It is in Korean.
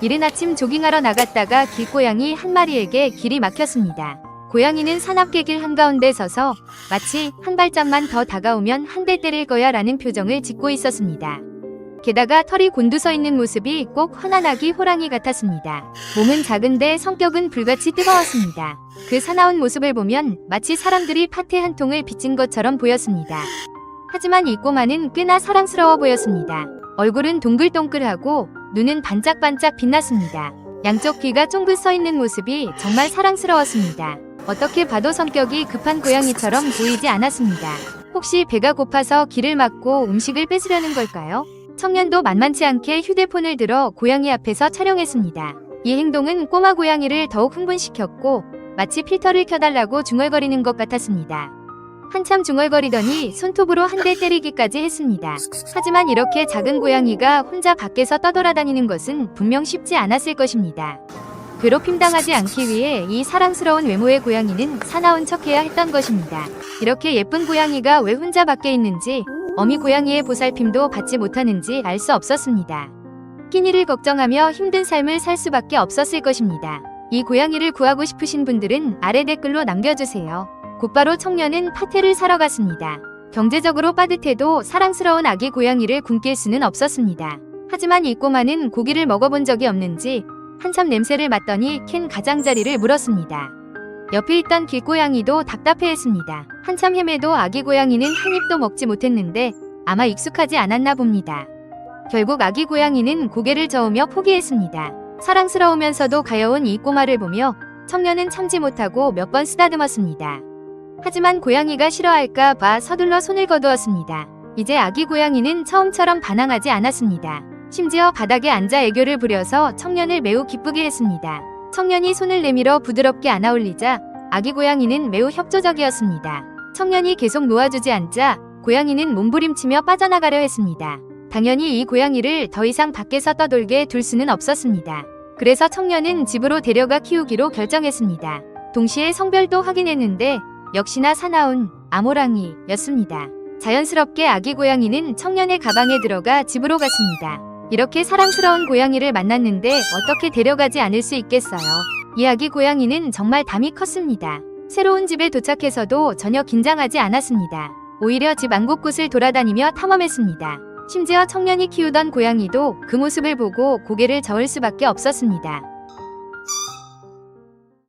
이른 아침 조깅하러 나갔다가 길고양이 한 마리에게 길이 막혔습니다. 고양이는 산악계길 한가운데 서서 마치 한 발짝만 더 다가오면 한 대 때릴 거야 라는 표정을 짓고 있었습니다. 게다가 털이 곤두서 있는 모습이 꼭 허난아기 호랑이 같았습니다. 몸은 작은데 성격은 불같이 뜨거웠습니다. 그 사나운 모습을 보면 마치 사람들이 파테 한 통을 빚진 것처럼 보였습니다. 하지만 이 꼬마는 꽤나 사랑스러워 보였습니다. 얼굴은 동글동글하고 눈은 반짝반짝 빛났습니다. 양쪽 귀가 쫑긋 서 있는 모습이 정말 사랑스러웠습니다. 어떻게 봐도 성격이 급한 고양이처럼 보이지 않았습니다. 혹시 배가 고파서 길을 막고 음식을 뺏으려는 걸까요? 청년도 만만치 않게 휴대폰을 들어 고양이 앞에서 촬영했습니다. 이 행동은 꼬마 고양이를 더욱 흥분시켰고 마치 필터를 켜달라고 중얼거리는 것 같았습니다. 한참 중얼거리더니 손톱으로 한 대 때리기까지 했습니다. 하지만 이렇게 작은 고양이가 혼자 밖에서 떠돌아다니는 것은 분명 쉽지 않았을 것입니다. 괴롭힘 당하지 않기 위해 이 사랑스러운 외모의 고양이는 사나운 척해야 했던 것입니다. 이렇게 예쁜 고양이가 왜 혼자 밖에 있는지 어미 고양이의 보살핌도 받지 못하는지 알 수 없었습니다. 끼니를 걱정하며 힘든 삶을 살 수밖에 없었을 것입니다. 이 고양이를 구하고 싶으신 분들은 아래 댓글로 남겨주세요. 곧바로 청년은 파테를 사러 갔습니다. 경제적으로 빠듯해도 사랑스러운 아기 고양이를 굶길 수는 없었습니다. 하지만 이 꼬마는 고기를 먹어본 적이 없는지 한참 냄새를 맡더니 캔 가장자리를 물었습니다. 옆에 있던 길고양이도 답답해했습니다. 한참 헤매도 아기 고양이는 한 입도 먹지 못했는데 아마 익숙하지 않았나 봅니다. 결국 아기 고양이는 고개를 저으며 포기했습니다. 사랑스러우면서도 가여운 이 꼬마를 보며 청년은 참지 못하고 몇 번 쓰다듬었습니다. 하지만 고양이가 싫어할까 봐 서둘러 손을 거두었습니다. 이제 아기 고양이는 처음처럼 반항하지 않았습니다. 심지어 바닥에 앉아 애교를 부려서 청년을 매우 기쁘게 했습니다. 청년이 손을 내밀어 부드럽게 안아올리자 아기 고양이는 매우 협조적이었습니다. 청년이 계속 놓아주지 않자 고양이는 몸부림치며 빠져나가려 했습니다. 당연히 이 고양이를 더 이상 밖에서 떠돌게 둘 수는 없었습니다. 그래서 청년은 집으로 데려가 키우기로 결정했습니다. 동시에 성별도 확인했는데 역시나 사나운 아모랑이였습니다. 자연스럽게 아기 고양이는 청년의 가방에 들어가 집으로 갔습니다. 이렇게 사랑스러운 고양이를 만났는데 어떻게 데려가지 않을 수 있겠어요. 이 아기 고양이는 정말 담이 컸습니다. 새로운 집에 도착해서도 전혀 긴장하지 않았습니다. 오히려 집 안 곳곳을 돌아다니며 탐험했습니다. 심지어 청년이 키우던 고양이도 그 모습을 보고 고개를 저을 수밖에 없었습니다.